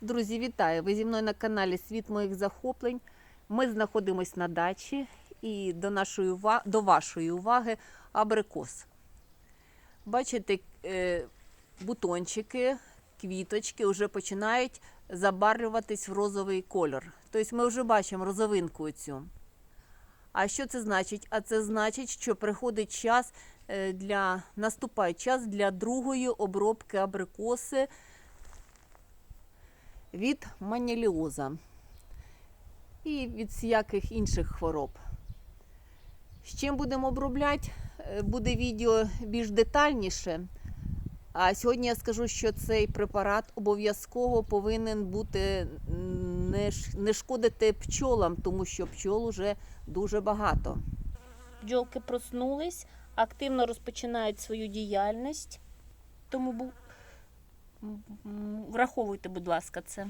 Друзі, вітаю! Ви зі мною на каналі Світ моїх захоплень. Ми знаходимося на дачі і до, нашої, до вашої уваги абрикос. Бачите, е, бутончики, квіточки вже починають забарвлюватись в розовий кольор. Тобто ми вже бачимо розовинку цю. А що це значить? А це значить, що приходить час е, для наступає час для другої обробки абрикоси від маніліоза і від всяких інших хвороб. З чим будемо обробляти, е, буде відео більш детальніше. А сьогодні я скажу, що цей препарат обов'язково повинен бути не, шкодити пчолам, тому що пчол уже дуже багато. Бджолки проснулись, активно розпочинають свою діяльність. Тому враховуйте, будь ласка, це.